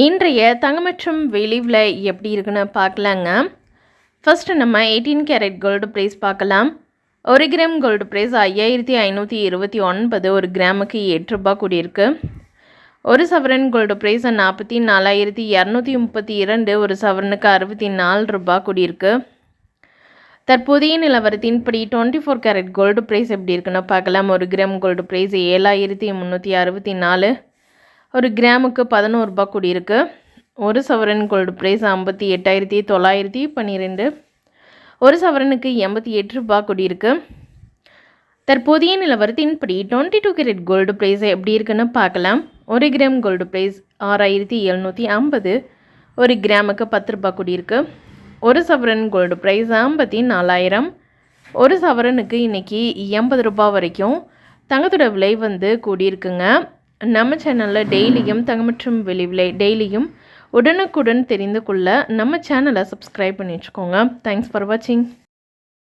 இன்றைய தங்கமற்றும் வெளிவில் எப்படி இருக்குன்னு பார்க்கலாங்க. ஃபஸ்ட்டு நம்ம எயிட்டீன் கேரட் கோல்டு ப்ரைஸ் பார்க்கலாம். ஒரு கிராம் கோல்டு ப்ரைஸ் ஐயாயிரத்தி ஐநூற்றி இருபத்தி ஒன்பது ஒரு கிராமுக்கு எட்டு ரூபாய் கூடியிருக்கு. ஒரு சவரன் கோல்டு ப்ரைஸ் நாற்பத்தி நாலாயிரத்தி இரநூத்தி முப்பத்தி இரண்டு ஒரு சவரனுக்கு அறுபத்தி நாலு ரூபாய் கூடியிருக்கு. தற்போதைய நிலவரத்தின்படி twenty four carat gold price எப்படி இருக்குன்னு பார்க்கலாம். ஒரு கிராம் கோல்டு ப்ரைஸ் ஏழாயிரத்தி முந்நூற்றி அறுபத்தி நாலு ஒரு கிராமுக்கு பதினோரு ரூபாய் கூடியிருக்கு. ஒரு சவரன் கோல்டு ப்ரைஸ் ஐம்பத்தி எட்டாயிரத்தி தொள்ளாயிரத்தி பன்னிரெண்டு. ஒரு சவரனுக்கு எண்பத்தி எட்டு ரூபாய் கூடியிருக்கு. தற்போதைய நிலவரத்தின்படி twenty two carat gold price எப்படி இருக்குன்னு பார்க்கலாம். ஒரு கிராம் கோல்டு ப்ரைஸ் ஆறாயிரத்தி எழுநூற்றி ஐம்பது. ஒரு கிராமுக்கு பத்து ரூபாய் கூடியிருக்கு. ஒரு சவரன் கோல்டு ப்ரைஸ் ஐம்பத்தி நாலாயிரம். ஒரு சவரனுக்கு இன்றைக்கி எண்பது ரூபாய் வரைக்கும் தங்கத்தோட விலை வந்து கூடியிருக்குங்க. நம்ம சேனலில் டெய்லியும் தங்கமற்றும் வெளிவிலை வெளி விலை டெய்லியும் உடனுக்குடன் தெரிந்து கொள்ள நம்ம சேனலை சப்ஸ்கிரைப் பண்ணி வச்சுக்கோங்க. தேங்க்ஸ் ஃபார் வாட்சிங்